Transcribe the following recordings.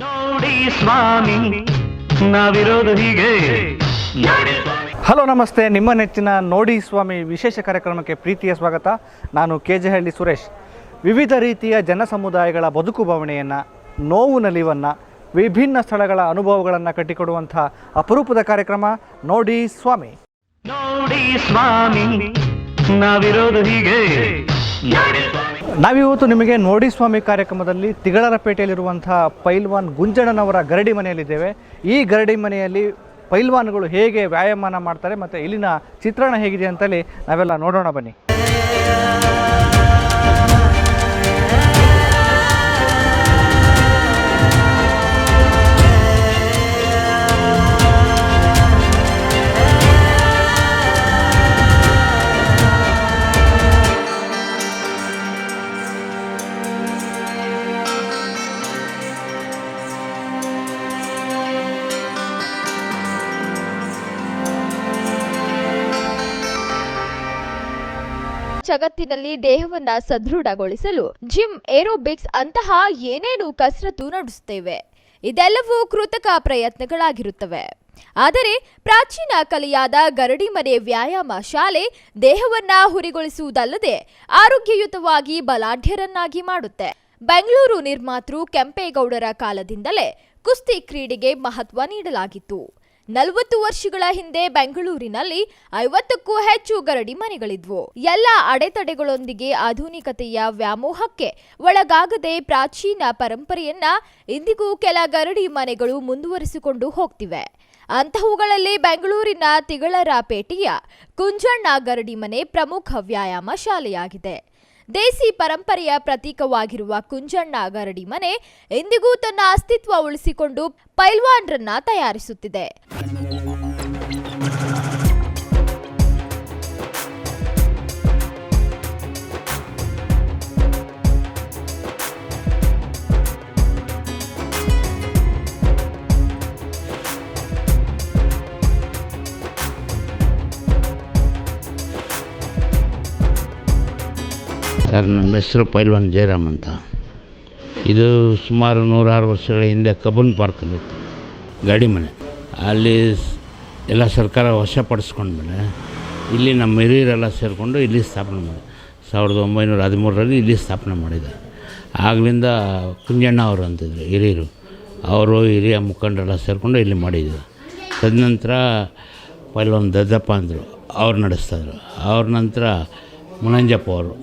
ನೋಡಿ ಸ್ವಾಮಿ ನಾವಿರೋದು ಹೀಗೆ. ಹಲೋ ನಮಸ್ತೆ. ನಿಮ್ಮ ನೆಚ್ಚಿನ ನೋಡಿ ಸ್ವಾಮಿ ವಿಶೇಷ ಕಾರ್ಯಕ್ರಮಕ್ಕೆ ಪ್ರೀತಿಯ ಸ್ವಾಗತ. ನಾನು ಕೆ ಜೆ ಹಳ್ಳಿ ಸುರೇಶ್. ವಿವಿಧ ರೀತಿಯ ಜನ ಸಮುದಾಯಗಳ ಬದುಕು ಭಾವನೆಯನ್ನು ನೋವು ನಲಿವನ್ನು ವಿಭಿನ್ನ ಸ್ಥಳಗಳ ಅನುಭವಗಳನ್ನು ಕಟ್ಟಿಕೊಡುವಂಥ ಅಪರೂಪದ ಕಾರ್ಯಕ್ರಮ ನೋಡಿ ಸ್ವಾಮಿ. ನೋಡಿ ಸ್ವಾಮಿ ನಾವಿರೋದು ಹೀಗೆ. ನಾವಿವತ್ತು ನಿಮಗೆ ನೋಡಿ ಸ್ವಾಮಿ ಕಾರ್ಯಕ್ರಮದಲ್ಲಿ ತಿಗಳರಪೇಟೆಯಲ್ಲಿರುವಂಥ ಪೈಲ್ವಾನ್ ಗುಂಜಣ್ಣನವರ ಗರಡಿ ಮನೆಯಲ್ಲಿದ್ದೇವೆ. ಈ ಗರಡಿ ಮನೆಯಲ್ಲಿ ಪೈಲ್ವಾನ್ಗಳು ಹೇಗೆ ವ್ಯಾಯಾಮನ ಮಾಡ್ತಾರೆ ಮತ್ತು ಇಲ್ಲಿನ ಚಿತ್ರಣ ಹೇಗಿದೆ ಅಂತೇಳಿ ನಾವೆಲ್ಲ ನೋಡೋಣ ಬನ್ನಿ. ಜಗತ್ತಿನಲ್ಲಿ ದೇಹವನ್ನ ಸದೃಢಗೊಳಿಸಲು ಜಿಮ್ ಏರೋಬಿಕ್ಸ್ ಅಂತಹ ಏನೇನು ಕಸರತ್ತು ನಡೆಸುತ್ತೇವೆ. ಇದೆಲ್ಲವೂ ಕೃತಕ ಪ್ರಯತ್ನಗಳಾಗಿರುತ್ತವೆ. ಆದರೆ ಪ್ರಾಚೀನ ಕಲೆಯಾದ ಗರಡಿ ಮನೆ ವ್ಯಾಯಾಮ ಶಾಲೆ ದೇಹವನ್ನ ಹುರಿಗೊಳಿಸುವುದಲ್ಲದೆ ಆರೋಗ್ಯಯುತವಾಗಿ ಬಲಾಢ್ಯರನ್ನಾಗಿ ಮಾಡುತ್ತೆ. ಬೆಂಗಳೂರು ನಿರ್ಮಾತೃ ಕೆಂಪೇಗೌಡರ ಕಾಲದಿಂದಲೇ ಕುಸ್ತಿ ಕ್ರೀಡೆಗೆ ಮಹತ್ವ ನೀಡಲಾಗಿತ್ತು. ನಲವತ್ತು ವರ್ಷಗಳ ಹಿಂದೆ ಬೆಂಗಳೂರಿನಲ್ಲಿ ಐವತ್ತಕ್ಕೂ ಹೆಚ್ಚು ಗರಡಿ ಮನೆಗಳಿದ್ವು. ಎಲ್ಲ ಅಡೆತಡೆಗಳೊಂದಿಗೆ ಆಧುನಿಕತೆಯ ವ್ಯಾಮೋಹಕ್ಕೆ ಒಳಗಾಗದೆ ಪ್ರಾಚೀನ ಪರಂಪರೆಯನ್ನ ಇಂದಿಗೂ ಕೆಲ ಗರಡಿ ಮನೆಗಳು ಮುಂದುವರಿಸಿಕೊಂಡು ಹೋಗ್ತಿವೆ. ಅಂತಹವುಗಳಲ್ಲಿ ಬೆಂಗಳೂರಿನ ತಿಗಳರಾಪೇಟೆಯ ಕುಂಜಣ್ಣ ಗರಡಿ ಮನೆ ಪ್ರಮುಖ ವ್ಯಾಯಾಮ ಶಾಲೆಯಾಗಿದೆ. ದೇಸಿ ಪರಂಪರೆಯ ಪ್ರತೀಕವಾಗಿರುವ ಕುಂಜಣ್ಣ ಗರಡಿ ಮನೆ ಇಂದಿಗೂ ತನ್ನ ಅಸ್ತಿತ್ವ ಉಳಿಸಿಕೊಂಡು ಪೈಲ್ವಾನ್ರನ್ನ ತಯಾರಿಸುತ್ತಿದೆ. ಸರ್ ನಮ್ಮ ಹೆಸರು ಪೈಲ್ವಾನ್ ಜಯರಾಮ್ ಅಂತ. ಇದು ಸುಮಾರು ನೂರಾರು ವರ್ಷಗಳ ಹಿಂದೆ ಕಬ್ಬನ್ ಪಾರ್ಕಲ್ಲಿತ್ತು ಗಾಡಿ ಮನೆ. ಅಲ್ಲಿ ಎಲ್ಲ ಸರ್ಕಾರ ವಶಪಡಿಸ್ಕೊಂಡ್ಮೇಲೆ ಇಲ್ಲಿ ನಮ್ಮ ಹಿರಿಯರೆಲ್ಲ ಸೇರಿಕೊಂಡು ಇಲ್ಲಿ ಸ್ಥಾಪನೆ ಮಾಡಿ, ಸಾವಿರದ ಒಂಬೈನೂರ ಹದಿಮೂರರಲ್ಲಿ ಇಲ್ಲಿ ಸ್ಥಾಪನೆ ಮಾಡಿದ್ದಾರೆ. ಆಗಲಿಂದ ಕುಂಜಣ್ಣ ಅವರು ಅಂತಿದ್ರು ಹಿರಿಯರು. ಅವರು ಹಿರಿಯ ಮುಖಂಡರೆಲ್ಲ ಸೇರಿಕೊಂಡು ಇಲ್ಲಿ ಮಾಡಿದ್ರು ತದನಂತರ ಪೈಲ್ವಾನ್ ದದ್ದಪ್ಪ ಅಂದರು, ಅವ್ರು ನಡೆಸ್ತಾಯಿದ್ರು ಅವ್ರ ನಂತರ ಮುನಂಜಪ್ಪ ಅವರು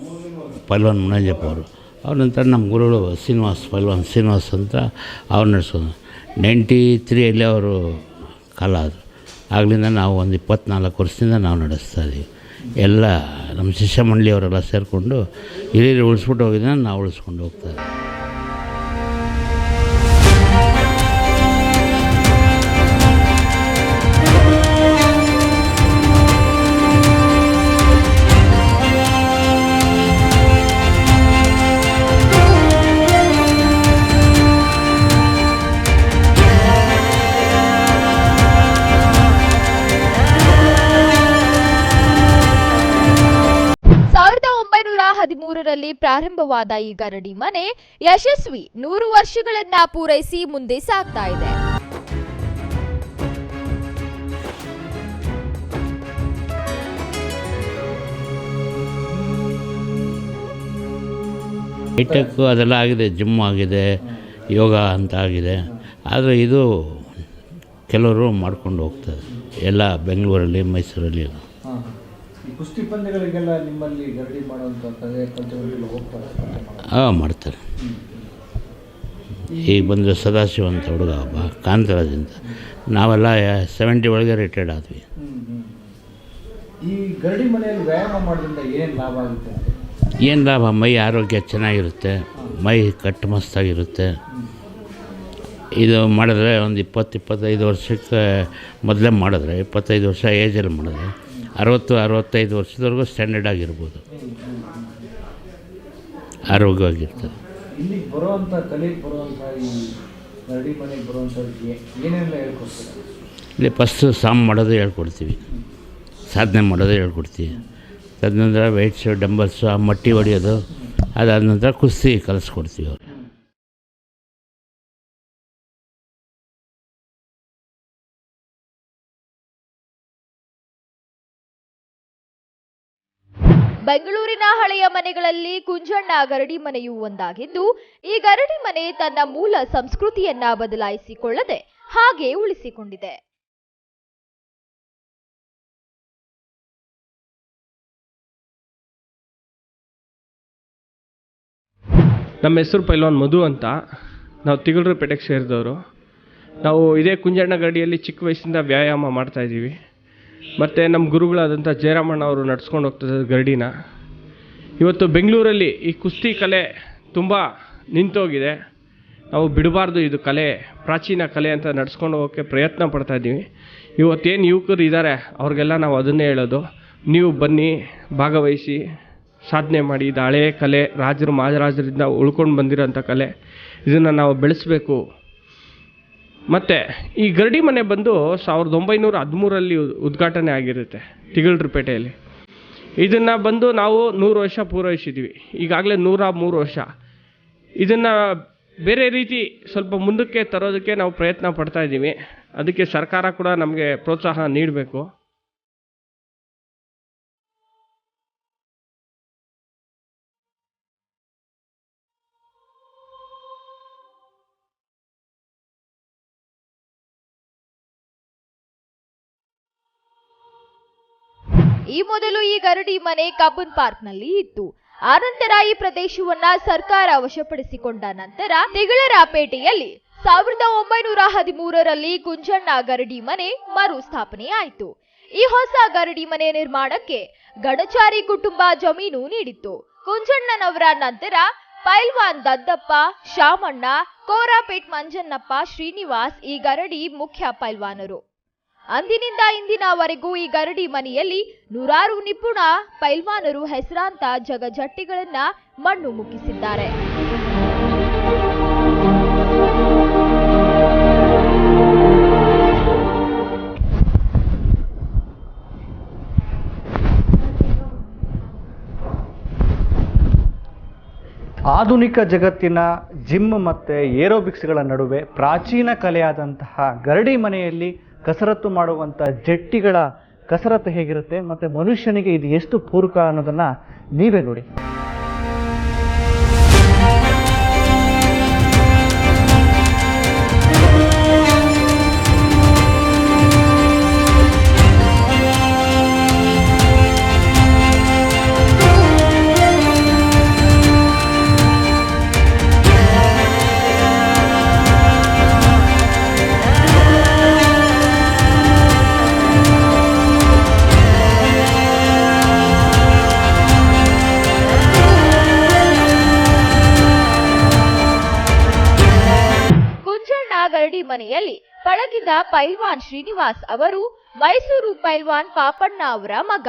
ಪೈಲ್ವಾನ್ ಮುನಂಜಪ್ಪ ಅವರು. ಅವ್ರ ನಂತರ ನಮ್ಮ ಗುರುಗಳು ಶ್ರೀನಿವಾಸ್ ಪೈಲ್ವಾನ್, ಶ್ರೀನಿವಾಸ್ ಅಂತ ಅವ್ರು ನಡೆಸೋದು. ನೈಂಟಿ ತ್ರೀಯಲ್ಲಿ ಅವರು ಕಾಲ ಆದರು. ಆಗಲಿಂದ ನಾವು ಒಂದು ಇಪ್ಪತ್ನಾಲ್ಕು ವರ್ಷದಿಂದ ನಾವು ನಡೆಸ್ತಾ ಇದ್ದೀವಿ ಎಲ್ಲ ನಮ್ಮ ಶಿಷ್ಯ ಮಂಡಳಿಯವರೆಲ್ಲ ಸೇರಿಕೊಂಡು ಹಿರಿಯರು ಉಳಿಸ್ಬಿಟ್ಟು ಹೋಗಿದ್ದ ನಾವು ಉಳಿಸ್ಕೊಂಡು ಹೋಗ್ತಾ ಇದ್ದೀವಿ ಹದಿಮೂರರಲ್ಲಿ ಪ್ರಾರಂಭವಾದ ಈ ಗರಡಿ ಮನೆ ಯಶಸ್ವಿ ನೂರು ವರ್ಷಗಳನ್ನ ಪೂರೈಸಿ ಮುಂದೆ ಸಾಗ್ತಾ ಇದೆ. ಹೈಟೆಕ್ಕು ಅದೆಲ್ಲ ಆಗಿದೆ ಜಿಮ್ ಆಗಿದೆ, ಯೋಗ ಅಂತ ಆಗಿದೆ. ಆದರೆ ಇದು ಕೆಲವರು ಮಾಡ್ಕೊಂಡು ಹೋಗ್ತಾರೆ. ಎಲ್ಲ ಬೆಂಗಳೂರಲ್ಲಿ, ಮೈಸೂರಲ್ಲಿ ಕುಸ್ತಿ ಪಂದ್ಯಗಳಿಗೆಲ್ಲ ನಿಮ್ಮಲ್ಲಿ ಗರಡಿ ಮಾಡುವಂಥ ಕಲ್ಚರ್ಗೆಲ್ಲ ಹೋಗ್ತಾರೆ ಹಾಂ ಮಾಡ್ತಾರೆ. ಈಗ ಬಂದರೆ ಸದಾಶಿವ ಅಂತ ಹುಡುಗ ಹಬ್ಬ ಕಾಂತರಾಜ್ ಅಂತ. ನಾವೆಲ್ಲ ಸೆವೆಂಟಿ ಒಳಗೆ ರಿಟೈರ್ಡ್ ಆದ್ವಿ. ಈ ಗರಡಿ ಮನೆಯಲ್ಲಿ ವ್ಯಾಯಾಮ ಮಾಡೋದ್ರಿಂದ ಏನು ಲಾಭ ಆಗುತ್ತೆ? ಏನು ಲಾಭ? ಮೈ ಆರೋಗ್ಯ ಚೆನ್ನಾಗಿರುತ್ತೆ ಮೈ ಕಟ್ಟು ಮಸ್ತಾಗಿರುತ್ತೆ. ಇದು ಮಾಡಿದ್ರೆ ಒಂದು ಇಪ್ಪತ್ತು ಇಪ್ಪತ್ತೈದು ವರ್ಷಕ್ಕೆ ಮೊದಲೇ ಮಾಡಿದ್ರೆ ಇಪ್ಪತ್ತೈದು ವರ್ಷ ಏಜಲ್ಲಿ ಮಾಡಿದ್ರೆ ಅರವತ್ತು ಅರವತ್ತೈದು ವರ್ಷದವರೆಗೂ ಸ್ಟ್ಯಾಂಡರ್ಡ್ ಆಗಿರ್ಬೋದು. ಆರೋಗ್ಯವಾಗಿರ್ತದೆ. ಇಲ್ಲಿಗೆ ಬರುವಂಥ ಕಲೆಗೆ ಬರುವಂಥ ಈ ಗರಡಿ ಮನೆಗೆ ಬರುವಂಥವ್ರಿಗೆ ಏನೆಲ್ಲ ಹೇಳ್ಕೊಡ್ತಾರೆ? ಇಲ್ಲಿ ಫಸ್ಟ್ ಸಾಮ್ ಮಾಡೋದು ಹೇಳ್ಕೊಡ್ತೀವಿ. ಸಾಧನೆ ಮಾಡೋದು ಹೇಳ್ಕೊಡ್ತೀವಿ. ತದನಂತರ ವೆಯ್ಟ್ಸು ಡಂಬಲ್ಸು ಆ ಮಟ್ಟಿ ಹೊಡೆಯೋದು ಅದಾದ ನಂತರ ಕುಸ್ತಿ ಕಲಿಸ್ಕೊಡ್ತೀವಿ ಅವ್ರಿಗೆ ಮನೆಗಳಲ್ಲಿ ಕುಂಜಣ್ಣ ಗರಡಿ ಮನೆಯೂ ಒಂದಾಗಿದ್ದು, ಈ ಗರಡಿ ಮನೆ ತನ್ನ ಮೂಲ ಸಂಸ್ಕೃತಿಯನ್ನ ಬದಲಾಯಿಸಿಕೊಳ್ಳದೆ ಹಾಗೆ ಉಳಿಸಿಕೊಂಡಿದೆ. ನಮ್ಮ ಹೆಸರು ಪೈಲ್ವಾನ್ ಮಧು ಅಂತ. ನಾವು ತಿಗಳೂರು ಪೇಟೆಗೆ ಸೇರಿದವರು. ನಾವು ಇದೇ ಕುಂಜಣ್ಣ ಗಡಿಯಲ್ಲಿ ಚಿಕ್ಕ ವಯಸ್ಸಿಂದ ವ್ಯಾಯಾಮ ಮಾಡ್ತಾ ಇದ್ದೀವಿ. ಮತ್ತು ನಮ್ಮ ಗುರುಗಳಾದಂಥ ಜಯರಾಮಣ್ಣ ಅವರು ನಡ್ಸ್ಕೊಂಡು ಹೋಗ್ತದೆ ಗರಡಿನ. ಇವತ್ತು ಬೆಂಗಳೂರಲ್ಲಿ ಈ ಕುಸ್ತಿ ಕಲೆ ತುಂಬ ನಿಂತೋಗಿದೆ. ನಾವು ಬಿಡಬಾರ್ದು ಇದು ಕಲೆ, ಪ್ರಾಚೀನ ಕಲೆ ಅಂತ ನಡ್ಸ್ಕೊಂಡು ಹೋಗೋಕ್ಕೆ ಪ್ರಯತ್ನ ಪಡ್ತಾ ಇದ್ದೀವಿ. ಇವತ್ತೇನು ಯುವಕರು ಇದ್ದಾರೆ ಅವ್ರಿಗೆಲ್ಲ ನಾವು ಅದನ್ನೇ ಹೇಳೋದು. ನೀವು ಬನ್ನಿ, ಭಾಗವಹಿಸಿ, ಸಾಧನೆ ಮಾಡಿ, ಇದು ಹಳೆಯ ಕಲೆ, ರಾಜರು, ಮಹಾರಾಜರಿಂದ ಉಳ್ಕೊಂಡು ಬಂದಿರೋಂಥ ಕಲೆ. ಇದನ್ನು ನಾವು ಬೆಳೆಸಬೇಕು. ಮತ್ತು ಈ ಗರಡಿ ಮನೆ ಬಂದು ಸಾವಿರದ ಒಂಬೈನೂರ ಹದಿಮೂರಲ್ಲಿ ಉದ್ಘಾಟನೆ ಆಗಿರುತ್ತೆ ತಿಗಳೂರುಪೇಟೆಯಲ್ಲಿ. ಇದನ್ನು ಬಂದು ನಾವು ನೂರು ವರ್ಷ ಪೂರೈಸಿದ್ವಿ. ಈಗಾಗಲೇ ನೂರ ಮೂರು ವರ್ಷ. ಇದನ್ನು ಬೇರೆ ರೀತಿ ಸ್ವಲ್ಪ ಮುಂದಕ್ಕೆ ತರೋದಕ್ಕೆ ನಾವು ಪ್ರಯತ್ನ ಪಡ್ತಾ ಇದ್ದೀವಿ. ಅದಕ್ಕೆ ಸರ್ಕಾರ ಕೂಡ ನಮಗೆ ಪ್ರೋತ್ಸಾಹ ನೀಡಬೇಕು. ಈ ಮೊದಲು ಈ ಗರಡಿ ಮನೆ ಕಬ್ಬನ್ ಪಾರ್ಕ್ನಲ್ಲಿ ಇತ್ತು. ಆನಂತರ ಈ ಪ್ರದೇಶವನ್ನ ಸರ್ಕಾರ ವಶಪಡಿಸಿಕೊಂಡ ನಂತರ ತಿಗಳರಾಪೇಟೆಯಲ್ಲಿ ಸಾವಿರದ ಒಂಬೈನೂರ ಹದಿಮೂರರಲ್ಲಿ ಗುಂಜಣ್ಣ ಗರಡಿ ಮನೆ ಮರು ಸ್ಥಾಪನೆಯಾಯಿತು ಈ ಹೊಸ ಗರಡಿ ಮನೆ ನಿರ್ಮಾಣಕ್ಕೆ ಗಣಚಾರಿ ಕುಟುಂಬ ಜಮೀನು ನೀಡಿತ್ತು. ಗುಂಜಣ್ಣನವರ ನಂತರ ಪೈಲ್ವಾನ್ ದದ್ದಪ್ಪ, ಶಾಮಣ್ಣ, ಕೋರಾಪೇಟ್ ಮಂಜನ್ನಪ್ಪ ಶ್ರೀನಿವಾಸ್ ಈ ಗರಡಿ ಮುಖ್ಯ ಪೈಲ್ವಾನರು. ಅಂದಿನಿಂದ ಇಂದಿನವರೆಗೂ ಈ ಗರಡಿ ಮನೆಯಲ್ಲಿ ನೂರಾರು ನಿಪುಣ ಪೈಲ್ವಾನರು ಹೆಸರಾಂತ ಜಗಜಟ್ಟಿಗಳನ್ನ ಮಣ್ಣು ಮುಗಿಸಿದ್ದಾರೆ. ಆಧುನಿಕ ಜಗತ್ತಿನ ಜಿಮ್ ಮತ್ತು ಏರೋಬಿಕ್ಸ್ಗಳ ನಡುವೆ ಪ್ರಾಚೀನ ಕಲೆಯಾದಂತಹ ಗರಡಿ ಮನೆಯಲ್ಲಿ ಕಸರತ್ತು ಮಾಡುವಂಥ ಜಟ್ಟಿಗಳ ಕಸರತ್ತು ಹೇಗಿರುತ್ತೆ? ಮತ್ತು ಮನುಷ್ಯನಿಗೆ ಇದು ಎಷ್ಟು ಪೂರಕ ಅನ್ನೋದನ್ನು ನೀವೇ ನೋಡಿ. ಗರಡಿ ಮನೆಯಲ್ಲಿ ಪಳಗಿದ ಪೈಲ್ವಾನ್ ಶ್ರೀನಿವಾಸ್ ಅವರು ಮೈಸೂರು ಪೈಲ್ವಾನ್ ಪಾಪಣ್ಣ ಅವರ ಮಗ.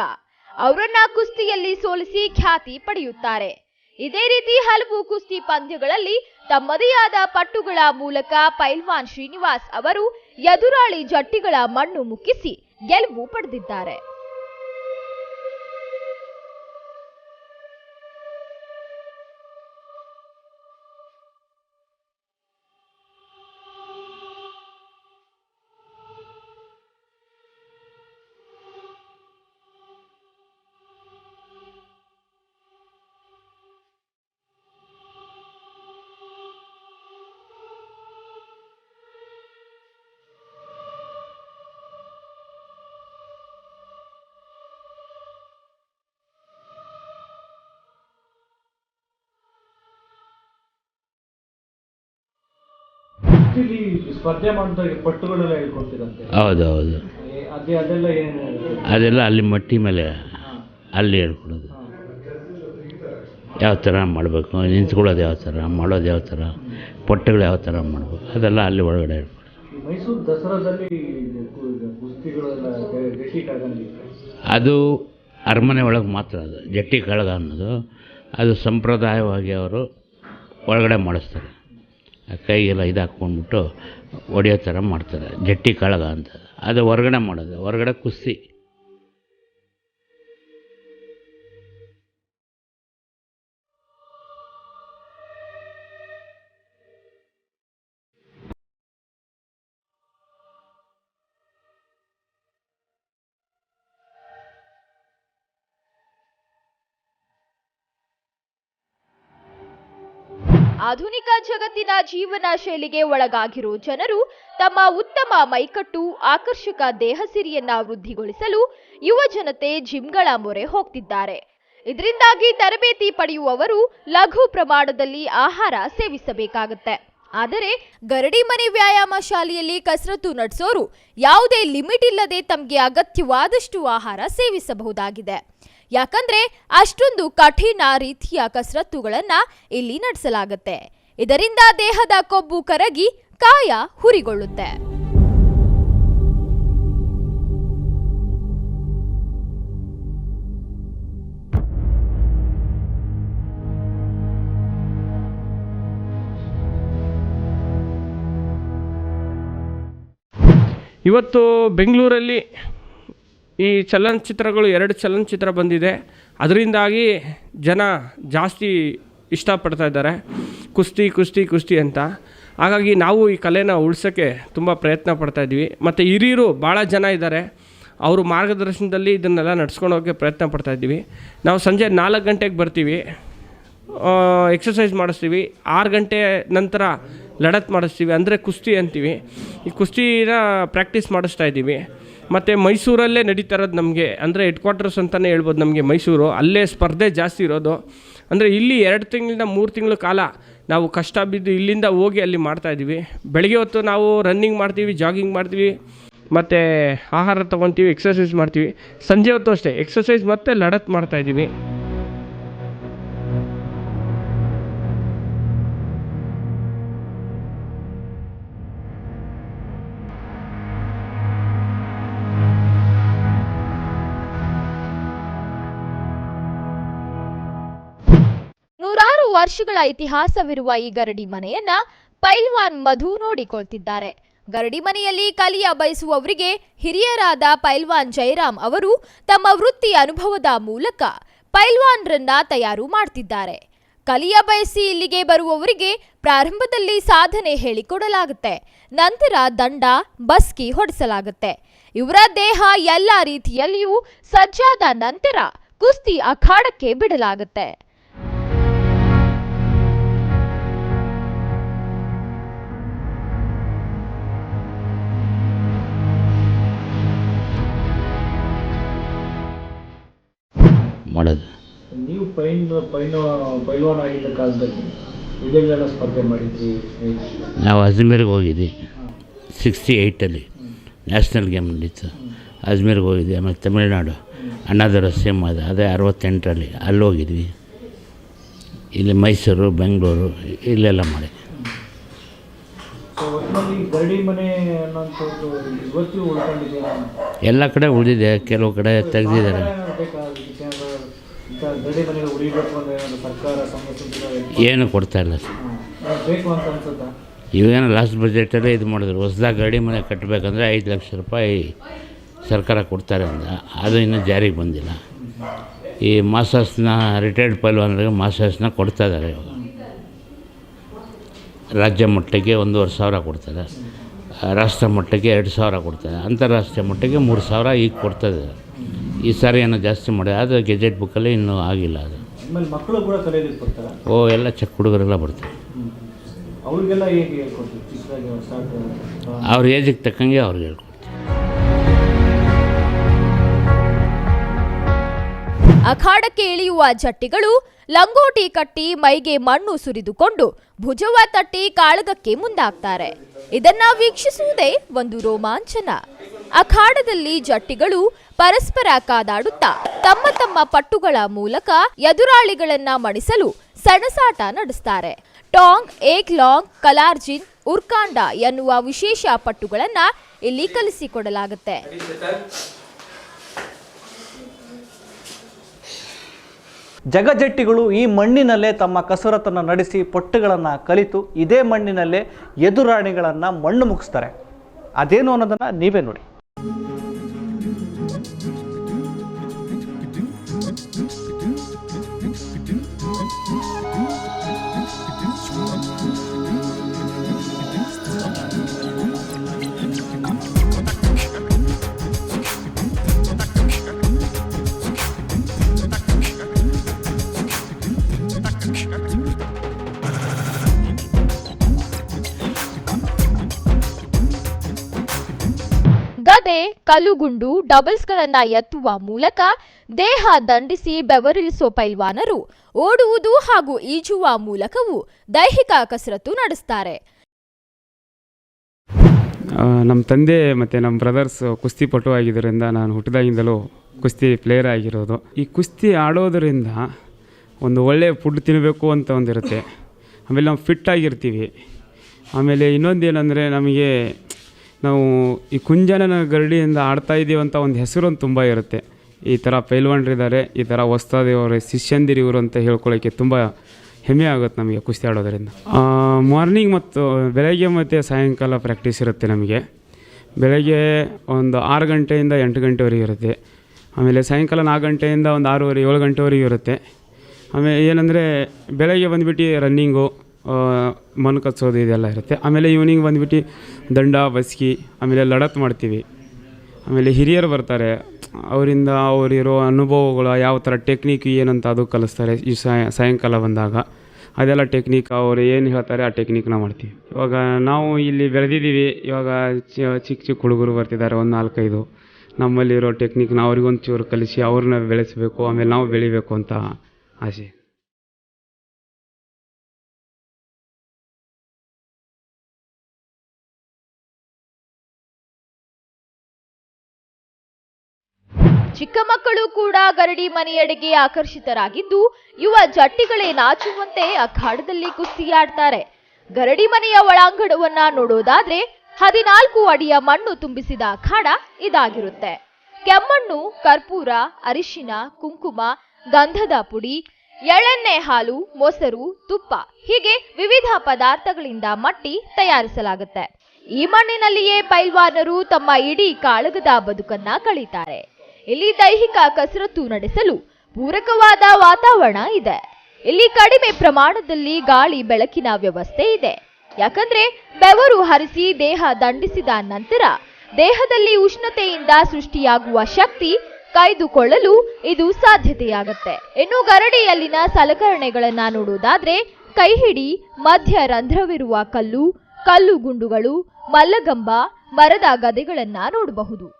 ಅವರನ್ನ ಕುಸ್ತಿಯಲ್ಲಿ ಸೋಲಿಸಿ ಖ್ಯಾತಿ ಪಡೆಯುತ್ತಾರೆ. ಇದೇ ರೀತಿ ಹಲವು ಕುಸ್ತಿ ಪಂದ್ಯಗಳಲ್ಲಿ ತಮ್ಮದೇ ಆದ ಪಟ್ಟುಗಳ ಮೂಲಕ ಪೈಲ್ವಾನ್ ಶ್ರೀನಿವಾಸ್ ಅವರು ಎದುರಾಳಿ ಜಟ್ಟಿಗಳ ಮಣ್ಣು ಮುಕ್ಕಿಸಿ ಗೆಲುವು ಪಡೆದಿದ್ದಾರೆ. ಸ್ಪರ್ಧೆ ಮಾಡಿದ ಪಟ್ಟುಗಳೆಲ್ಲ ಹೇಳ್ಕೊಡ್ತೀರಂತೆ. ಹೌದು ಹೌದು ಅದೇ ಅದೆಲ್ಲ ಏನು ಅದೆಲ್ಲ ಅಲ್ಲಿ ಮಟ್ಟಿ ಮೇಲೆ ಅಲ್ಲಿ ಹೇಳ್ಕೊಡೋದು. ಯಾವ ಥರ ಮಾಡಬೇಕು? ನಿಂತ್ಕೊಳ್ಳೋದು ಯಾವ ಥರ? ಮಾಡೋದು ಯಾವ ಥರ? ಪೊಟ್ಟೆಗಳು ಯಾವ ಥರ ಮಾಡಬೇಕು? ಅದೆಲ್ಲ ಅಲ್ಲಿ ಒಳಗಡೆ ಹೇಳ್ಕೊಡೋದು. ಮೈಸೂರು ದಸರಾದಲ್ಲಿ ಕುಸ್ತಿಗಳೆಲ್ಲ ಗಟ್ಟಿ ಅದು ಅರಮನೆ ಒಳಗೆ ಮಾತ್ರ ಅದು. ಜಟ್ಟಿ ಕಳಗ ಅನ್ನೋದು. ಅದು ಸಂಪ್ರದಾಯವಾಗಿ ಅವರು ಒಳಗಡೆ ಮಾಡಿಸ್ತಾರೆ. ಕೈಗೆಲ್ಲ ಇದಾಕ್ಕೊಂಡ್ಬಿಟ್ಟು ಹೊಡೆಯೋ ಥರ ಮಾಡ್ತಾರೆ. ಜಟ್ಟಿ ಕಾಳಗ ಅಂತ. ಅದು ಹೊರ್ಗಡೆ ಮಾಡೋದು. ಹೊರ್ಗಡೆ ಕುಸ್ತಿ ಜೀವನ ಶೈಲಿಗೆ ಒಳಗಾಗಿರೋ ಜನರು ತಮ್ಮ ಉತ್ತಮ ಮೈಕಟ್ಟು, ಆಕರ್ಷಕ ದೇಹಸಿರಿಯನ್ನ ವೃದ್ಧಿಗೊಳಿಸಲು ಯುವ ಜನತೆ ಜಿಮ್ಗಳ ಮೊರೆ ಹೋಗ್ತಿದ್ದಾರೆ. ಇದರಿಂದಾಗಿ ತರಬೇತಿ ಪಡೆಯುವವರು ಲಘು ಪ್ರಮಾಣದಲ್ಲಿ ಆಹಾರ ಸೇವಿಸಬೇಕಾಗತ್ತೆ. ಆದರೆ ಗರಡಿ ಮನೆ ವ್ಯಾಯಾಮ ಶಾಲೆಯಲ್ಲಿ ಕಸರತ್ತು ನಡೆಸೋರು ಯಾವುದೇ ಲಿಮಿಟ್ ಇಲ್ಲದೆ ತಮಗೆ ಅಗತ್ಯವಾದಷ್ಟು ಆಹಾರ ಸೇವಿಸಬಹುದಾಗಿದೆ. ಯಾಕಂದ್ರೆ ಅಷ್ಟೊಂದು ಕಠಿಣ ರೀತಿಯ ಕಸರತ್ತುಗಳನ್ನ ಇಲ್ಲಿ ನಡೆಸಲಾಗುತ್ತೆ. ಇದರಿಂದ ದೇಹದ ಕೊಬ್ಬು ಕರಗಿ ಕಾಯ ಹುರಿಗೊಳ್ಳುತ್ತೆ. ಇವತ್ತು ಬೆಂಗಳೂರಲ್ಲಿ ಈ ಚಲನಚಿತ್ರಗಳು ಎರಡು ಚಲನಚಿತ್ರ ಬಂದಿದೆ. ಅದರಿಂದಾಗಿ ಜನ ಜಾಸ್ತಿ ಇಷ್ಟಪಡ್ತಾ ಇದ್ದಾರೆ. ಕುಸ್ತಿ ಕುಸ್ತಿ ಕುಸ್ತಿ ಅಂತ. ಹಾಗಾಗಿ ನಾವು ಈ ಕಲೆನ ಉಳ್ಸೋಕ್ಕೆ ತುಂಬ ಪ್ರಯತ್ನ ಪಡ್ತಾ ಇದ್ವಿ ಮತ್ತು ಹಿರಿಯರು ಭಾಳ ಜನ ಇದ್ದಾರೆ. ಅವರು ಮಾರ್ಗದರ್ಶನದಲ್ಲಿ ಇದನ್ನೆಲ್ಲ ನಡ್ಸ್ಕೊಂಡು ಹೋಗೋಕ್ಕೆ ಪ್ರಯತ್ನ ಪಡ್ತಾ ಇದ್ದೀವಿ. ನಾವು ಸಂಜೆ ನಾಲ್ಕು ಗಂಟೆಗೆ ಬರ್ತೀವಿ. ಎಕ್ಸಸೈಸ್ ಮಾಡಿಸ್ತೀವಿ. ಆರು ಗಂಟೆ ನಂತರ ಲಡತ್ ಮಾಡಿಸ್ತೀವಿ. ಅಂದರೆ ಕುಸ್ತಿ ಅಂತೀವಿ. ಈ ಕುಸ್ತಿನ ಪ್ರಾಕ್ಟೀಸ್ ಮಾಡಿಸ್ತಾ ಇದ್ದೀವಿ. ಮತ್ತು ಮೈಸೂರಲ್ಲೇ ನಡೀತಾ ಇರೋದು ನಮಗೆ. ಅಂದರೆ ಹೆಡ್ ಕ್ವಾರ್ಟರ್ಸ್ ಅಂತಲೇ ಹೇಳ್ಬೋದು ನಮಗೆ ಮೈಸೂರು. ಅಲ್ಲೇ ಸ್ಪರ್ಧೆ ಜಾಸ್ತಿ ಇರೋದು. ಅಂದರೆ ಇಲ್ಲಿ ಎರಡು ತಿಂಗಳಿಂದ ಮೂರು ತಿಂಗಳ ಕಾಲ ನಾವು ಕಷ್ಟ ಬಿದ್ದು ಇಲ್ಲಿಂದ ಹೋಗಿ ಅಲ್ಲಿ ಮಾಡ್ತಾ ಇದ್ದೀವಿ. ಬೆಳಗ್ಗೆ ಹೊತ್ತು ನಾವು ರನ್ನಿಂಗ್ ಮಾಡ್ತೀವಿ ಜಾಗಿಂಗ್ ಮಾಡ್ತೀವಿ, ಮತ್ತು ಆಹಾರ ತೊಗೊತೀವಿ ಎಕ್ಸಸೈಸ್ ಮಾಡ್ತೀವಿ. ಸಂಜೆ ಹೊತ್ತು ಅಷ್ಟೇ ಎಕ್ಸಸೈಸ್ ಮತ್ತು ಲಡತ್ ಮಾಡ್ತಾ ವರ್ಷಗಳ ಇತಿಹಾಸವಿರುವ ಈ ಗರಡಿ ಮನೆಯನ್ನ ಪೈಲ್ವಾನ್ ಮಧು ನೋಡಿಕೊಳ್ತಿದ್ದಾರೆ. ಗರಡಿ ಮನೆಯಲ್ಲಿ ಕಲಿಯ ಬಯಸುವವರಿಗೆ ಹಿರಿಯರಾದ ಪೈಲ್ವಾನ್ ಜಯರಾಮ್ ಅವರು ತಮ್ಮ ವೃತ್ತಿ ಅನುಭವದ ಮೂಲಕ ಪೈಲ್ವಾನ್ರನ್ನ ತಯಾರು ಮಾಡ್ತಿದ್ದಾರೆ. ಕಲಿಯ ಬಯಸಿ ಇಲ್ಲಿಗೆ ಬರುವವರಿಗೆ ಪ್ರಾರಂಭದಲ್ಲಿ ಸಾಧನೆ ಹೇಳಿಕೊಡಲಾಗುತ್ತೆ. ನಂತರ ದಂಡ, ಬಸ್ಕಿ ಹೊಡೆಸಲಾಗುತ್ತೆ. ಇವರ ದೇಹ ಎಲ್ಲ ರೀತಿಯಲ್ಲಿಯೂ ಸಜ್ಜಾದ ನಂತರ ಕುಸ್ತಿ ಅಖಾಡಕ್ಕೆ ಬಿಡಲಾಗುತ್ತೆ. ಪೈನ್ ಪೈನ ಪೈಲ್ವಾನ್ ಆಗಿದ್ದ ಕಾಲದಲ್ಲಿ ಇದೆಲ್ಲ ಸ್ಪರ್ಧೆ ಮಾಡಿದ್ವಿ ನಾವು ಅಜ್ಮೇರ್ಗೆ ಹೋಗಿದ್ವಿ. ಸಿಕ್ಸ್ಟಿ ಏಯ್ಟಲ್ಲಿ ನ್ಯಾಷನಲ್ ಗೇಮ್ ನಡೀತು. ಅಜ್ಮೇರ್ಗೆ ಹೋಗಿದ್ವಿ ಆಮೇಲೆ ತಮಿಳ್ನಾಡು. ಅಣ್ಣಾದರ ಸೇಮ್ ಅದು. ಅದೇ ಅರವತ್ತೆಂಟರಲ್ಲಿ ಅಲ್ಲಿ ಹೋಗಿದ್ವಿ. ಇಲ್ಲಿ ಮೈಸೂರು ಬೆಂಗಳೂರು ಇಲ್ಲೆಲ್ಲ ಮಾಡಿ. ಎಲ್ಲ ಕಡೆ ಉಳಿದಿದೆ. ಕೆಲವು ಕಡೆ ತೆಗೆದಿದ್ದಾರೆ ಬೇಕಾಗಿತ್ತು ಇಂಥ ಗರಡಿ ಮನೆಗಳು ಉಳಿಬೇಕು ಅಂದ್ರೆ ಏನಾದ್ರು ಸರ್ಕಾರ ಸಂಘ ಸಂಸ್ಥೆಗಳು ಏನು ಕೊಡ್ತಾ ಇಲ್ಲ. ಇವೇನೋ ಲಾಸ್ಟ್ ಬಜೆಟಲ್ಲೇ ಇದು ಮಾಡಿದ್ರು. ಹೊಸ್ದಾಗ ಗಾಡಿ ಮನೆ ಕಟ್ಟಬೇಕಂದ್ರೆ ಐದು ಲಕ್ಷ ರೂಪಾಯಿ ಸರ್ಕಾರ ಕೊಡ್ತಾರೆ ಅಂತ. ಅದು ಇನ್ನೂ ಜಾರಿಗೆ ಬಂದಿಲ್ಲ. ಈ ಮಾಸ್ಟರ್ಸ್ನ ರಿಟೈರ್ಡ್ ಪೈಲ್ವಾನರಿಗೆ ಮಾಸ್ಟರ್ಸ್ನ ಕೊಡ್ತಾ ಇದ್ದಾರೆ ಇವಾಗ ರಾಜ್ಯ ಮಟ್ಟಕ್ಕೆ ಒಂದೂವರೆ ಸಾವಿರ ಕೊಡ್ತಾರೆ. ರಾಷ್ಟ್ರ ಮಟ್ಟಕ್ಕೆ ಎರಡು ಸಾವಿರ ಕೊಡ್ತಾರೆ. ಅಂತಾರಾಷ್ಟ್ರೀಯ ಮಟ್ಟಕ್ಕೆ ಮೂರು ಸಾವಿರ ಈಗ ಕೊಡ್ತಾ ಇದ್ದಾರೆ. ಈ ಸಾರಿ ಏನೋ ಜಾಸ್ತಿ ಮಾಡಿ ಅದು ಗೆಜೆಟ್ ಬುಕ್ಕಲ್ಲಿ ಇನ್ನೂ ಆಗಿಲ್ಲ ಅದು. ಮಕ್ಕಳು ಕೂಡ ಓ ಎಲ್ಲ ಚೆಕ್ ಹುಡುಗರೆಲ್ಲ ಬರ್ತಾರೆ. ಅವ್ರಿಗೆಲ್ಲ ಹೇಗೆ ಹೇಳ್ಕೊಡ್ತೀವಿ ಚಿಕ್ಕದಾಗಿ ಸ್ಟಾರ್ಟ್ ಅವ್ರ ಏಜಿಗೆ ತಕ್ಕಂಗೆ ಅವ್ರಿಗೆ ಹೇಳ್ಕೊಡ್ತೀವಿ. ಅಖಾಡಕ್ಕೆ ಇಳಿಯುವ ಜಟ್ಟಿಗಳು ಲಂಗೋಟಿ ಕಟ್ಟಿ ಮೈಗೆ ಮಣ್ಣು ಸುರಿದುಕೊಂಡು ಭುಜವ ತಟ್ಟಿ ಕಾಳಗಕ್ಕೆ ಮುಂದಾಗ್ತಾರೆ. ಇದನ್ನ ವೀಕ್ಷಿಸುವುದೇ ಒಂದು ರೋಮಾಂಚನ. ಅಖಾಡದಲ್ಲಿ ಜಟ್ಟಿಗಳು ಪರಸ್ಪರ ಕಾದಾಡುತ್ತಾ ತಮ್ಮ ತಮ್ಮ ಪಟ್ಟುಗಳ ಮೂಲಕ ಎದುರಾಳಿಗಳನ್ನ ಮಣಿಸಲು ಸಣಸಾಟ ನಡೆಸ್ತಾರೆ. ಟಾಂಗ್, ಏಕ್ ಲಾಂಗ್ ಕಲಾರ್ಜಿನ್ ಉರ್ಕಾಂಡ ಎನ್ನುವ ವಿಶೇಷ ಪಟ್ಟುಗಳನ್ನ ಇಲ್ಲಿ ಕಲಿಸಿಕೊಡಲಾಗುತ್ತೆ. ಜಗಜಟ್ಟಿಗಳು ಈ ಮಣ್ಣಿನಲ್ಲೇ ತಮ್ಮ ಕಸರತ್ತನ್ನು ನಡೆಸಿ ಪಟ್ಟುಗಳನ್ನು ಕಲಿತು ಇದೇ ಮಣ್ಣಿನಲ್ಲೇ ಎದುರಾಣಿಗಳನ್ನು ಮಣ್ಣು ಮುಗಿಸ್ತಾರೆ. ಅದೇನು ಅನ್ನೋದನ್ನು ನೀವೇ ನೋಡಿ. ಕಲ್ಲುಗುಂಡು ಡಬಲ್ಸ್ಗಳನ್ನ ಎತ್ತುವ ಮೂಲಕ ದೇಹ ದಂಡಿಸಿ ಬೆವರಿಳಿಸೋ ಪೈಲ್ವಾನರು ಓಡುವುದು ಹಾಗೂ ಈಜುವ ಮೂಲಕವೂ ದೈಹಿಕ ಕಸರತ್ತು ನಡೆಸ್ತಾರೆ. ನಮ್ಮ ತಂದೆ ಮತ್ತು ನಮ್ಮ ಬ್ರದರ್ಸ್ ಕುಸ್ತಿಪಟು ಆಗಿದ್ದರಿಂದ ನಾನು ಹುಟ್ಟಿದಾಗಿಂದಲೂ ಕುಸ್ತಿ ಪ್ಲೇಯರ್ ಆಗಿರೋದು. ಈ ಕುಸ್ತಿ ಆಡೋದರಿಂದ ಒಂದು ಒಳ್ಳೆಯ ಫುಡ್ ತಿನ್ನಬೇಕು ಅಂತ ಒಂದಿರುತ್ತೆ. ಆಮೇಲೆ ನಾವು ಫಿಟ್ ಆಗಿರ್ತೀವಿ. ಆಮೇಲೆ ಇನ್ನೊಂದು ಏನಂದರೆ ನಮಗೆ ನಾವು ಈ ಕುಂಜನನ ಗರಡಿಯಿಂದ ಆಡ್ತಾ ಇದ್ದೀವಿ ಅಂತ ಒಂದು ಹೆಸರು ಒಂದು ತುಂಬ ಇರುತ್ತೆ. ಈ ಥರ ಪೈಲ್ವಾನ್ರಿದ್ದಾರೆ ಈ ಥರ ಹೊಸ್ತಾದೇವ್ರ ಶಿಷ್ಯಂದಿರಿ ಇವರು ಅಂತ ಹೇಳ್ಕೊಳ್ಳೋಕ್ಕೆ ತುಂಬ ಹೆಮ್ಮೆ ಆಗುತ್ತೆ ನಮಗೆ ಕುಸ್ತಿ ಆಡೋದರಿಂದ. ಮಾರ್ನಿಂಗ್ ಮತ್ತು ಬೆಳಗ್ಗೆ ಮತ್ತು ಸಾಯಂಕಾಲ ಪ್ರಾಕ್ಟೀಸ್ ಇರುತ್ತೆ ನಮಗೆ. ಬೆಳಗ್ಗೆ ಒಂದು ಆರು ಗಂಟೆಯಿಂದ ಎಂಟು ಗಂಟೆವರೆಗೆ ಇರುತ್ತೆ. ಆಮೇಲೆ ಸಾಯಂಕಾಲ ನಾಲ್ಕು ಗಂಟೆಯಿಂದ ಒಂದು ಆರೂವರೆ, ಏಳು ಗಂಟೆವರೆಗೆ ಇರುತ್ತೆ. ಆಮೇಲೆ ಏನಂದರೆ ಬೆಳಗ್ಗೆ ಬಂದುಬಿಟ್ಟು ರನ್ನಿಂಗು ಮಣ್ಣು ಕಚ್ಚೋದು ಇದೆಲ್ಲ ಇರುತ್ತೆ. ಆಮೇಲೆ ಈವ್ನಿಂಗ್ ಬಂದ್ಬಿಟ್ಟು ದಂಡ ಬಸ್ಕಿ ಆಮೇಲೆ ಲಡತ್ ಮಾಡ್ತೀವಿ. ಆಮೇಲೆ ಹಿರಿಯರು ಬರ್ತಾರೆ. ಅವರಿಂದ ಅವರಿರೋ ಅನುಭವಗಳು ಯಾವ ಥರ ಟೆಕ್ನಿಕ್ ಏನಂತ ಅದು ಕಲಿಸ್ತಾರೆ. ಈ ಸಾಯ ಸಾಯಂಕಾಲ ಬಂದಾಗ ಅದೆಲ್ಲ ಟೆಕ್ನಿಕ್ ಅವರು ಏನು ಹೇಳ್ತಾರೆ ಆ ಟೆಕ್ನಿಕ್ನ ಮಾಡ್ತೀವಿ. ಇವಾಗ ನಾವು ಇಲ್ಲಿ ಬೆಳೆದಿದ್ದೀವಿ. ಇವಾಗ ಚಿಕ್ಕ ಚಿಕ್ಕ ಹುಡುಗರು ಬರ್ತಿದ್ದಾರೆ ಒಂದು ನಾಲ್ಕೈದು. ನಮ್ಮಲ್ಲಿರೋ ಟೆಕ್ನಿಕ್ನ ಅವ್ರಿಗೊಂದು ಚೂರು ಕಲಿಸಿ ಅವ್ರನ್ನ ಬೆಳೆಸಬೇಕು, ಆಮೇಲೆ ನಾವು ಬೆಳಿಬೇಕು ಅಂತ ಆಸೆ. ಚಿಕ್ಕ ಮಕ್ಕಳು ಕೂಡ ಗರಡಿ ಮನೆಯಡೆಗೆ ಆಕರ್ಷಿತರಾಗಿದ್ದು, ಯುವ ಜಟ್ಟಿಗಳೇ ನಾಚುವಂತೆ ಅಖಾಡದಲ್ಲಿ ಕುಸ್ತಿಯಾಡ್ತಾರೆ. ಗರಡಿ ಮನೆಯ ಒಳಾಂಗಣವನ್ನ ನೋಡೋದಾದ್ರೆ ಹದಿನಾಲ್ಕು ಅಡಿಯ ಮಣ್ಣು ತುಂಬಿಸಿದ ಅಖಾಡ ಇದಾಗಿರುತ್ತೆ. ಕೆಮ್ಮಣ್ಣು, ಕರ್ಪೂರ, ಅರಿಶಿನ, ಕುಂಕುಮ, ಗಂಧದ ಪುಡಿ, ಎಳ್ಳೆಣ್ಣೆ ಹಾಲು, ಮೊಸರು, ತುಪ್ಪ ಹೀಗೆ ವಿವಿಧ ಪದಾರ್ಥಗಳಿಂದ ಮಟ್ಟಿ ತಯಾರಿಸಲಾಗುತ್ತೆ. ಈ ಮಣ್ಣಿನಲ್ಲಿಯೇ ಪೈಲ್ವಾನರು ತಮ್ಮ ಇಡೀ ಕಾಳಗದ ಬದುಕನ್ನ ಕಳೀತಾರೆ. ಇಲ್ಲಿ ದೈಹಿಕ ಕಸರತ್ತು ನಡೆಸಲು ಪೂರಕವಾದ ವಾತಾವರಣ ಇದೆ. ಇಲ್ಲಿ ಕಡಿಮೆ ಪ್ರಮಾಣದಲ್ಲಿ ಗಾಳಿ ಬೆಳಕಿನ ವ್ಯವಸ್ಥೆ ಇದೆ. ಯಾಕಂದ್ರೆ ಬೆವರು ಹರಿಸಿ ದೇಹ ದಂಡಿಸಿದ ನಂತರ ದೇಹದಲ್ಲಿ ಉಷ್ಣತೆಯಿಂದ ಸೃಷ್ಟಿಯಾಗುವ ಶಕ್ತಿ ಕಾಯ್ದುಕೊಳ್ಳಲು ಇದು ಸಾಧ್ಯತೆಯಾಗುತ್ತೆ. ಇನ್ನು ಗರಡಿಯಲ್ಲಿನ ಸಲಕರಣೆಗಳನ್ನ ನೋಡುವುದಾದ್ರೆ ಕೈಹಿಡಿ ಮಧ್ಯ ರಂಧ್ರವಿರುವ ಕಲ್ಲು ಕಲ್ಲು ಗುಂಡುಗಳು, ಮಲ್ಲಗಂಬ, ಮರದ ಗದೆಗಳನ್ನ ನೋಡಬಹುದು.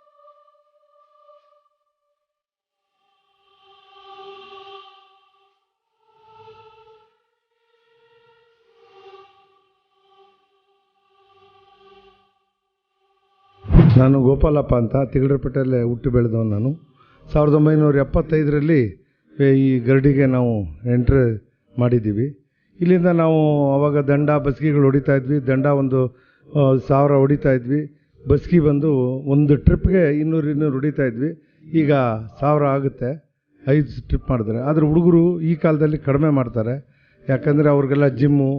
ನಾನು ಗೋಪಾಲಪ್ಪ ಅಂತ ತಿಗಳರಪೇಟೆಯಲ್ಲೇ ಹುಟ್ಟಿ ಬೆಳೆದವನು ನಾನು. ಸಾವಿರದ ಒಂಬೈನೂರ ಎಪ್ಪತ್ತೈದರಲ್ಲಿ ಈ ಗರಡಿಗೆ ನಾವು ಎಂಟ್ರಿ ಮಾಡಿದ್ದೀವಿ. ಇಲ್ಲಿಂದ ನಾವು ಆವಾಗ ದಂಡ ಬಸ್ಗಿಗಳು ಹೊಡಿತಾ ಇದ್ವಿ. ದಂಡ ಒಂದು ಸಾವಿರ ಹೊಡಿತಾ ಇದ್ವಿ. ಬಸ್ಗಿ ಬಂದು ಒಂದು ಟ್ರಿಪ್ಗೆ ಇನ್ನೂರು ಇನ್ನೂರು ಹೊಡಿತಾ ಇದ್ವಿ. ಈಗ ಸಾವಿರ ಆಗುತ್ತೆ. ಐದು ಟ್ರಿಪ್ ಮಾಡಿದ್ರೆ ಆದರೆ ಹುಡುಗರು ಈ ಕಾಲದಲ್ಲಿ ಕಡಿಮೆ ಮಾಡ್ತಾರೆ. ಯಾಕಂದರೆ ಅವ್ರಿಗೆಲ್ಲ ಜಿಮ್ಮು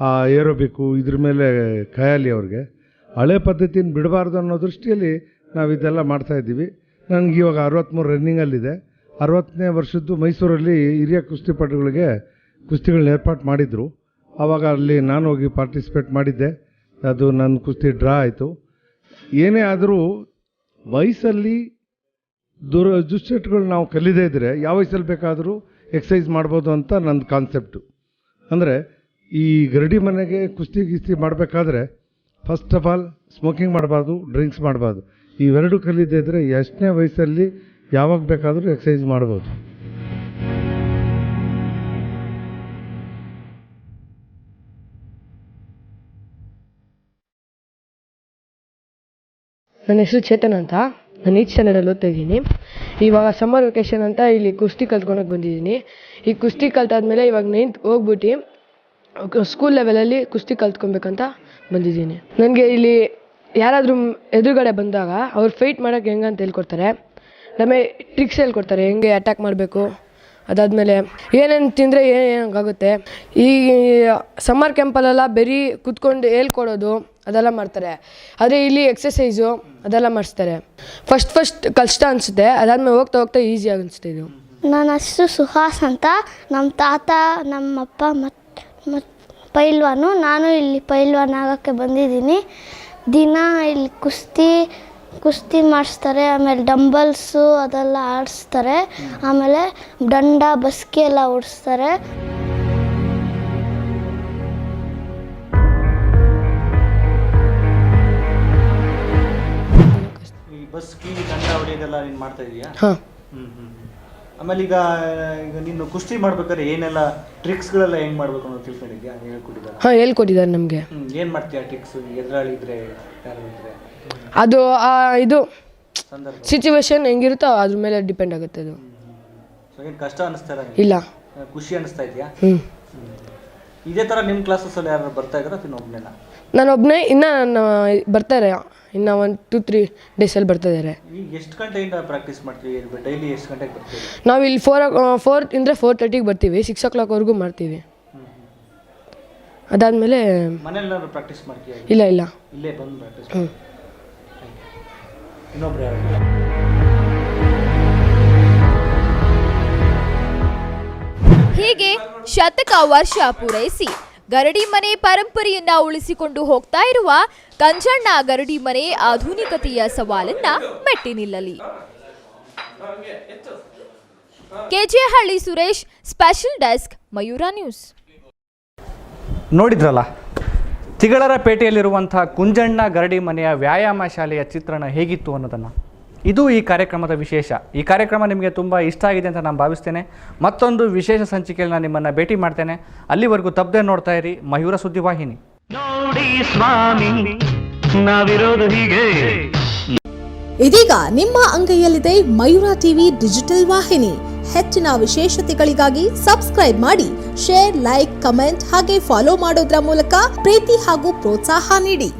ಆ ಏರೋಬಿಕ್ಕು ಇದ್ರ ಮೇಲೆ ಖಯಾಲಿ ಅವ್ರಿಗೆ. ಹಳೆ ಪದ್ಧತಿನ ಬಿಡಬಾರ್ದು ಅನ್ನೋ ದೃಷ್ಟಿಯಲ್ಲಿ ನಾವು ಇದೆಲ್ಲ ಮಾಡ್ತಾಯಿದ್ದೀವಿ ನನಗೆ ಇವಾಗ ಅರವತ್ತ್ಮೂರು ರನ್ನಿಂಗಲ್ಲಿದೆ ಅರವತ್ತನೇ ವರ್ಷದ್ದು ಮೈಸೂರಲ್ಲಿ ಹಿರಿಯ ಕುಸ್ತಿಪಟುಗಳಿಗೆ ಕುಸ್ತಿಗಳನ್ನ ಏರ್ಪಾಟ್ ಮಾಡಿದರು. ಆವಾಗ ಅಲ್ಲಿ ನಾನು ಹೋಗಿ ಪಾರ್ಟಿಸಿಪೇಟ್ ಮಾಡಿದ್ದೆ. ಅದು ನನ್ನ ಕುಸ್ತಿ ಡ್ರಾ ಆಯಿತು. ಏನೇ ಆದರೂ ವಯಸ್ಸಲ್ಲಿ ದುರ ದುಶ್ಚಟಗಳು ನಾವು ಕಲಿದೇ ಇದ್ದರೆ ಯಾವ ವಯಸ್ಸಲ್ಲಿ ಬೇಕಾದರೂ ಎಕ್ಸಸೈಸ್ ಮಾಡ್ಬೋದು ಅಂತ ನನ್ನ ಕಾನ್ಸೆಪ್ಟು ಅಂದರೆ ಈ ಗರಡಿ ಮನೆಗೆ ಕುಸ್ತಿ, ಗಿಸ್ತಿ ಮಾಡಬೇಕಾದ್ರೆ ಫಸ್ಟ್ ಆಫ್ ಆಲ್ ಸ್ಮೋಕಿಂಗ್ ಮಾಡಬಾರ್ದು ಡ್ರಿಂಕ್ಸ್ ಮಾಡಬಾರ್ದು. ಇವೆರಡು ಕಲಿದೇ ಇದ್ದರೆ ಎಷ್ಟನೇ ವಯಸ್ಸಲ್ಲಿ ಯಾವಾಗ ಬೇಕಾದರೂ ಎಕ್ಸಸೈಸ್ ಮಾಡ್ಬೋದು ನನ್ನ ಹೆಸರು ಚೇತನ್ ಅಂತ. ನಾನು ಈಚ್ ಸ್ಟ್ಯಾಂಡರ್ಡಲ್ಲಿ ಓದ್ತಾ ಇದ್ದೀನಿ. ಇವಾಗ ಸಮ್ಮರ್ ವೆಕೇಷನ್ ಅಂತ ಇಲ್ಲಿ ಕುಸ್ತಿ ಕಲ್ತ್ಕೊಳಕ್ಕೆ ಬಂದಿದ್ದೀನಿ. ಈ ಕುಸ್ತಿ ಕಲ್ತಾದ್ಮೇಲೆ ಇವಾಗ ನೈನ್ತ್ ಹೋಗ್ಬಿಟ್ಟು ಸ್ಕೂಲ್ ಲೆವೆಲಲ್ಲಿ ಕುಸ್ತಿ ಕಲ್ತ್ಕೊಬೇಕಂತ ಬಂದಿದ್ದೀನಿ. ನನಗೆ ಇಲ್ಲಿ ಯಾರಾದರೂ ಎದುರುಗಡೆ ಬಂದಾಗ ಅವ್ರು ಫೈಟ್ ಮಾಡೋಕ್ಕೆ ಹೆಂಗೆ ಅಂತ ಹೇಳ್ಕೊಡ್ತಾರೆ. ನಮಗೆ ಟ್ರಿಕ್ಸ್ ಹೇಳ್ಕೊಡ್ತಾರೆ, ಹೆಂಗೆ ಅಟ್ಯಾಕ್ ಮಾಡಬೇಕು. ಅದಾದಮೇಲೆ ಏನೇನು ತಿಂದರೆ ಏನೇನಾಗುತ್ತೆ ಈ ಸಮ್ಮರ್ ಕ್ಯಾಂಪಲ್ಲೆಲ್ಲ ಬರೀ ಕುತ್ಕೊಂಡು ಹೇಳ್ಕೊಡೋದು ಅದೆಲ್ಲ ಮಾಡ್ತಾರೆ. ಆದರೆ ಇಲ್ಲಿ ಎಕ್ಸಸೈಸು ಅದೆಲ್ಲ ಮಾಡಿಸ್ತಾರೆ. ಫಸ್ಟ್ ಫಸ್ಟ್ ಕಷ್ಟ ಅನಿಸುತ್ತೆ, ಅದಾದಮೇಲೆ ಹೋಗ್ತಾ ಹೋಗ್ತಾ ಈಸಿ ಅನಿಸುತ್ತೆ ಇದು. ನನ್ನ ಹೆಸರು ಸುಹಾಸ್ ಅಂತ. ನಮ್ಮ ತಾತ, ನಮ್ಮಪ್ಪ ಮತ್ತು ಮತ್ತು ಪೈಲ್ವಾನು ನಾನು ಇಲ್ಲಿ ಪೈಲ್ವಾನ್ ಆಗೋಕ್ಕೆ ಬಂದಿದ್ದೀನಿ. ದಿನ ಇಲ್ಲಿ ಕುಸ್ತಿ ಕುಸ್ತಿ ಮಾಡಿಸ್ತಾರೆ ಆಮೇಲೆ ಡಂಬಲ್ಸು ಅದೆಲ್ಲ ಆಡಿಸ್ತಾರೆ. ಆಮೇಲೆ ದಂಡ ಬಸ್ಕಿ ಎಲ್ಲ ಓಡಿಸ್ತಾರೆ. ಇದೆಲ್ಲ ನೀನು ಮಾಡ್ತಾ ಇದೀಯಾ? ಹಾಂ. ಆಮೇಲೆ ಈಗ ಈಗ ನೀನು ಕುಸ್ತಿ ಮಾಡ್ಬೇಕಾದ್ರೆ ಏನೆಲ್ಲ ಟ್ರಿಕ್ಸ್ಗಳೆಲ್ಲ ಹೆಂಗ್ ಮಾಡ್ಬೇಕು ಅನ್ನೋದು ತಿಳ್ಕೊಂಡಿದ್ಯಾ? ಹೇಳ್ಕೊಟ್ಟಿದ್ದಾರೆ? ಹಾಂ ಹೇಳ್ಕೊಟ್ಟಿದ್ದಾರೆ ನಮಗೆ. ಏನ್ ಮಾಡ್ತೀಯಾ ಟ್ರಿಕ್ಸ್ ಎದುರಾಳಿ ಇದ್ರೆ ಅದು ಆ ಇದು ಸಂದರ್ಭ. ಸಿಚುವೇಶನ್ ಹೆಂಗಿರುತ್ತೋ ಅದ್ರ ಮೇಲೆ ಡಿಪೆಂಡ್ ಆಗುತ್ತೆ ಅದು. ಸೊ ಏನ್ ಕಷ್ಟ ಅನಿಸ್ತಾ ಇಲ್ಲ. ಇಲ್ಲ ಖುಷಿ ಅನಿಸ್ತಾ ಇದೆಯಾ? ಹ್ಞೂ ಇದೇ ತರ ನಿಮ್ಮ ಕ್ಲಾಸಸ್ ಅಲ್ಲಿ ಯಾರು ಬರ್ತಾ ಇದ್ರೆ ಇನ್ನೊಬ್ನೇನ? ನಾನು ಒಬ್ಬನೇ ಇನ್ನು ನಾನು ಬರ್ತಾರೆ. ಇನ್ನು ಒಂದು ಟು ತ್ರೀ ಡೇಸಲ್ಲಿ ಬರ್ತಾ ಇದ್ದಾರೆ ಈಗ ಎಷ್ಟು ಗಂಟೆಯಿಂದ ಪ್ರಾಕ್ಟೀಸ್ ಮಾಡ್ತೀವಿ ಡೈಲಿ ಎಷ್ಟು ಗಂಟೆಗೆ ಬರ್ತೀವಿ ನಾವು ಇಲ್ಲಿ ಫೋರ್ ಫೋರ್ ಇಂದ್ರೆ ಫೋರ್ ತರ್ಟಿಗೆ ಬರ್ತೀವಿ. ಸಿಕ್ಸ್ ಓ ಕ್ಲಾಕ್ವರೆಗೂ ಮಾಡ್ತೀವಿ. ಅದಾದಮೇಲೆ ಮನೇಲಿ ಪ್ರಾಕ್ಟೀಸ್ ಮಾಡ್ತೀವಿ ಇಲ್ಲ ಇಲ್ಲ. ಇಲ್ಲೇ ಬಂದು ಪ್ರಾಕ್ಟೀಸ್ ಹ್ಞೂ ಇನ್ನೊಬ್ರು ಯಾರು? ಹೀಗೆ ಶತಕ ವರ್ಷ ಪೂರೈಸಿ. ಗರಡಿ ಮನೆ ಪರಂಪರೆಯನ್ನ ಉಳಿಸಿಕೊಂಡು ಹೋಗ್ತಾ ಇರುವ ಕಂಜಣ್ಣ ಗರಡಿ ಮನೆ ಆಧುನಿಕತೆಯ ಸವಾಲನ್ನ ಮೆಟ್ಟಿ ನಿಲ್ಲಲಿ. KJ Halli Suresh, special desk, Mayura news. ನೋಡಿದ್ರಲ್ಲ, ತಿಗಳರ ಪೇಟೆಯಲ್ಲಿರುವಂತಹ ಕುಂಜಣ್ಣ ಗರಡಿ ಮನೆಯ ವ್ಯಾಯಾಮ ಶಾಲೆಯ ಚಿತ್ರಣ ಹೇಗಿತ್ತು ಅನ್ನೋದನ್ನು? ಇದು ಈ ಕಾರ್ಯಕ್ರಮದ ವಿಶೇಷ. ಈ ಕಾರ್ಯಕ್ರಮ ನಿಮಗೆ ತುಂಬ ಇಷ್ಟ ಆಗಿದೆ ಅಂತ ನಾನು ಭಾವಿಸ್ತೇನೆ. ಮತ್ತೊಂದು ವಿಶೇಷ ಸಂಚಿಕೆಯಲ್ಲಿ ನಾನು ನಿಮ್ಮನ್ನು ಭೇಟಿ ಮಾಡ್ತೇನೆ. ಅಲ್ಲಿವರೆಗೂ ತಪ್ಪದೆ ನೋಡ್ತಾ ಇರಿ. ಮಯೂರ ಸುದ್ದಿವಾಹಿನಿ ನೋಡಿ ಸ್ವಾಮಿ ನಾವಿರೋದು ಹೀಗೆ. ಇದೀಗ ನಿಮ್ಮ ಅಂಗೈಯಲ್ಲಿದೆ ಮಯೂರ ಟಿವಿ ಡಿಜಿಟಲ್ ವಾಹಿನಿ. ಹೆಚ್ಚಿನ ವಿಶೇಷತೆಗಳಿಗಾಗಿ ಸಬ್ಸ್ಕ್ರೈಬ್ ಮಾಡಿ ಶೇರ್ ಲೈಕ್ ಕಮೆಂಟ್ ಹಾಗೆ ಫಾಲೋ ಮಾಡೋದ್ರ ಮೂಲಕ ಪ್ರೀತಿ ಹಾಗೂ ಪ್ರೋತ್ಸಾಹ ನೀಡಿ.